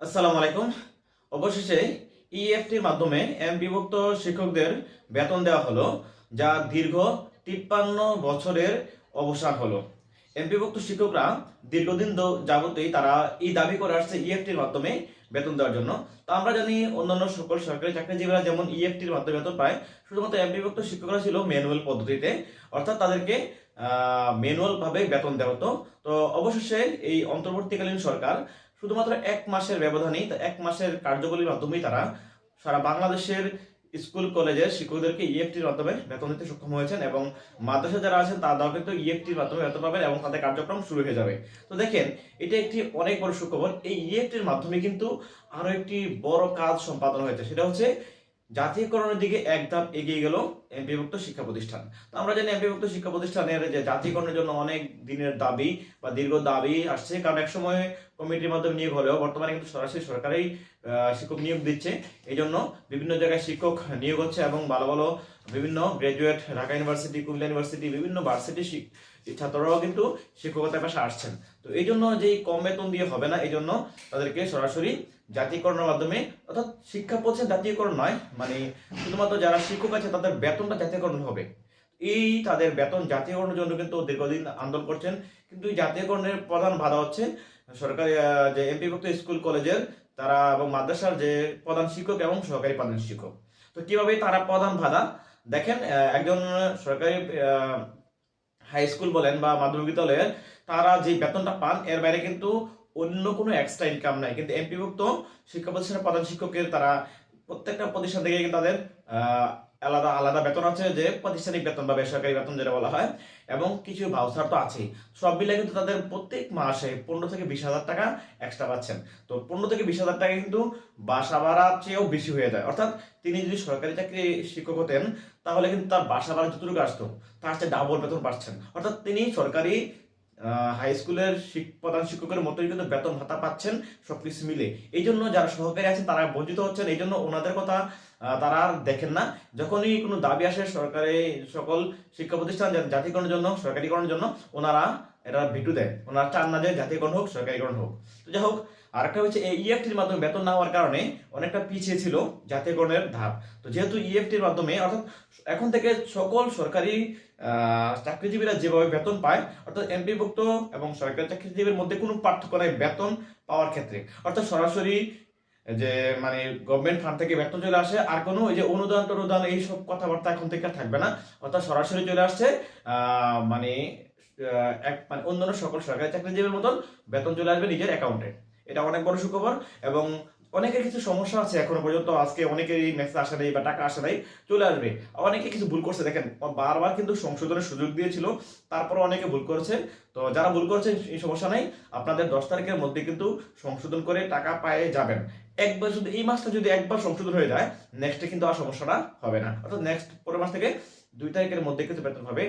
আসসালামু আলাইকুম। অবশেষে ইএফটির মাধ্যমে এমপিভুক্ত শিক্ষকদের বেতন দেওয়া হলো, যা দীর্ঘ তিপ্পান্ন বছরের অবসান হলো। এমপিভুক্ত শিক্ষকরা দীর্ঘদিন যাবতই তারা এই দাবি করে আসছে ইএফটির মাধ্যমে বেতন দেওয়ার জন্য। তো আমরা জানি অন্যান্য সকল সরকারি চাকরিজীবীরা যেমন ইএফটির মাধ্যমে বেতন পায়, শুধুমাত্র এমপিভুক্ত শিক্ষকরা ছিল ম্যানুয়াল পদ্ধতিতে। অর্থাৎ তাদেরকে ম্যানুয়াল ভাবে বেতন দেওয়া হতো। তো অবশেষে এই অন্তর্বর্তীকালীন সরকার শুধুমাত্র এক মাসের ব্যবধানেই এক মাসের কার্যকরীর মাধ্যমেই তারা সারা বাংলাদেশের স্কুল কলেজের শিক্ষকদেরকে ইএফটির মাধ্যমে বেতন দিতে সক্ষম হয়েছেন এবং মাদ্রাসা যারা আছেন তারাও কিন্তু ইএফটির মাধ্যমে বেতন পাবেন এবং তাদের কার্যক্রম শুরু হয়ে যাবে। তো দেখেন, এটা একটি অনেক বড় সুখবর। এই ইএফটির মাধ্যমে কিন্তু আরও একটি বড় কাজ সম্পাদন হয়েছে। সেটা হচ্ছে জাতীয়করণের দিকে এক ধাপ এগিয়ে গেল এমপিভুক্ত শিক্ষা প্রতিষ্ঠান। তো আমরা জানি এমপিভুক্ত শিক্ষা প্রতিষ্ঠানের যে জাতীয়করণের জন্য অনেক দিনের দাবি বা দীর্ঘ দাবি আসছে, কারণ এক সময় কমিটির মাধ্যমে নিয়োগ হলেও বর্তমানে কিন্তু সরাসরি সরকারি শিক্ষক নিয়োগ দিচ্ছে। এই জন্য বিভিন্ন জায়গায় শিক্ষক নিয়োগ হচ্ছে এবং ভালো ভালো বিভিন্ন graduate, Dhaka university, Comilla university, বিভিন্ন ভার্সিটি ছাত্ররাও কিন্তু শিক্ষকতার পাশে আসছেন। তো এই জন্য যে কম বেতন দিয়ে হবে না এই জন্য তাদেরকে সরাসরি জাতীয়করণের মাধ্যমে, অর্থাৎ শিক্ষা প্রতিষ্ঠান জাতীয়করণ নয় মানে শুধুমাত্র যারা শিক্ষক আছে তাদের বেতনটা জাতীয়করণ হবে। এই তাদের বেতন জাতীয়করণের জন্য কিন্তু দীর্ঘদিন আন্দোলন করছেন। কিন্তু এই জাতীয়করণের প্রধান বাধা হচ্ছে সরকারি যে এমপিভুক্ত স্কুল, কলেজের তারা এবং মাদ্রাসার যে প্রধান শিক্ষক এবং সহকারী প্রধান শিক্ষক। তো কীভাবে তারা প্রধান বাধা? দেখেন একজন সরকারি হাই স্কুল বলেন বা মাধ্যমিক বিদ্যালয়ের তারা যে বেতনটা পান, এর বাইরে কিন্তু অন্য কোনো এক্সট্রা ইনকাম নাই। কিন্তু এমপিভুক্ত শিক্ষা প্রতিষ্ঠানের প্রধান শিক্ষকের তারা প্রত্যেকটা প্রতিষ্ঠান থেকে তাদের আলাদা আলাদা বেতন আছে যে প্রাতিষ্ঠানিক বেতন বা বেসরকারি বেতন যেটা বলা হয়, এবং কিছু ভাউচার তো আছেই। সব মিলে কিন্তু তাদের প্রত্যেক মাসে পনেরো থেকে বিশ হাজার টাকা এক্সট্রা পাচ্ছেন। তো পনেরো থেকে বিশ হাজার টাকা কিন্তু বাসা ভাড়ার চেয়েও বেশি হয়ে যায়। অর্থাৎ তিনি যদি সরকারি চাকরি শিক্ষক হতেন, তাহলে কিন্তু তার বাসা ভাড়া যতটুকু আসতো, তার চেয়ে ডাবল বেতন পাচ্ছেন। অর্থাৎ তিনি সরকারি হাই স্কুলের প্রধান শিক্ষকের মতোই কিন্তু বেতন ভাতা পাচ্ছেন সবকিছু মিলে। এই জন্য যারা সহকারী আছেন, তারা বঞ্চিত হচ্ছেন। এই জন্য ওনাদের কথা তারা আর দেখেন না। যখনই কোনো দাবি আসে সরকারি সকল শিক্ষা প্রতিষ্ঠান জা- জাতীয়করণের জন্য, সরকারিকরণের জন্য, ওনারা এটা ভিটু দেয় ওনারা চান না যে জাতীয়করণ হোক, সরকারিকরণ হোক। তো যাই হোক, আরেকটা হচ্ছে এই ইএফটির মাধ্যমে বেতন না হওয়ার কারণে অনেকটা পিছিয়ে ছিল জাতীয়করণের ধাপ। তো যেহেতু ইএফটির মাধ্যমে, অর্থাৎ এখন থেকে সকল সরকারি চাকরিজীবীরা যেভাবে বেতন পায়, অর্থাৎ এমপিভুক্ত এবং সরকারি চাকরিজীবীর মধ্যে কোনো পার্থক্য নাই বেতন পাওয়ার ক্ষেত্রে। অর্থাৎ সরাসরি যে মানে গভর্নমেন্ট ফান্ড থেকে বেতন চলে আসে, আর কোনো ওই যে অনুদান টনুদান এইসব কথাবার্তা এখন থেকে থাকবে না। অর্থাৎ সরাসরি চলে আসছে মানে এক মানে অন্যান্য সকল সরকারি চাকরিজীবীর মতন বেতন চলে আসবে নিজের অ্যাকাউন্টে এটা অনেক বড় সুখবর এবং অনেকের কিছু সমস্যা আছে এখনও পর্যন্ত, আজকে অনেকেরই মেসেজ আসে নাই বা টাকা আসে নাই, চলে আসবে। অনেকে কিছু ভুল করছে, দেখেন বারবার কিন্তু সংশোধনের সুযোগ দিয়েছিল তারপর অনেকে ভুল করেছে। তো যারা ভুল করেছে, এই সমস্যা নাই, আপনাদের দশ তারিখের মধ্যে কিন্তু সংশোধন করে টাকা পায়ে যাবেন। একবার শুধু এই মাসটা যদি একবার সংশোধন হয়ে যায় নেক্সটে কিন্তু আর সমস্যাটা হবে না। অর্থাৎ নেক্সট পরের মাস থেকে দুই তারিখের মধ্যে কিন্তু বেতন হবে।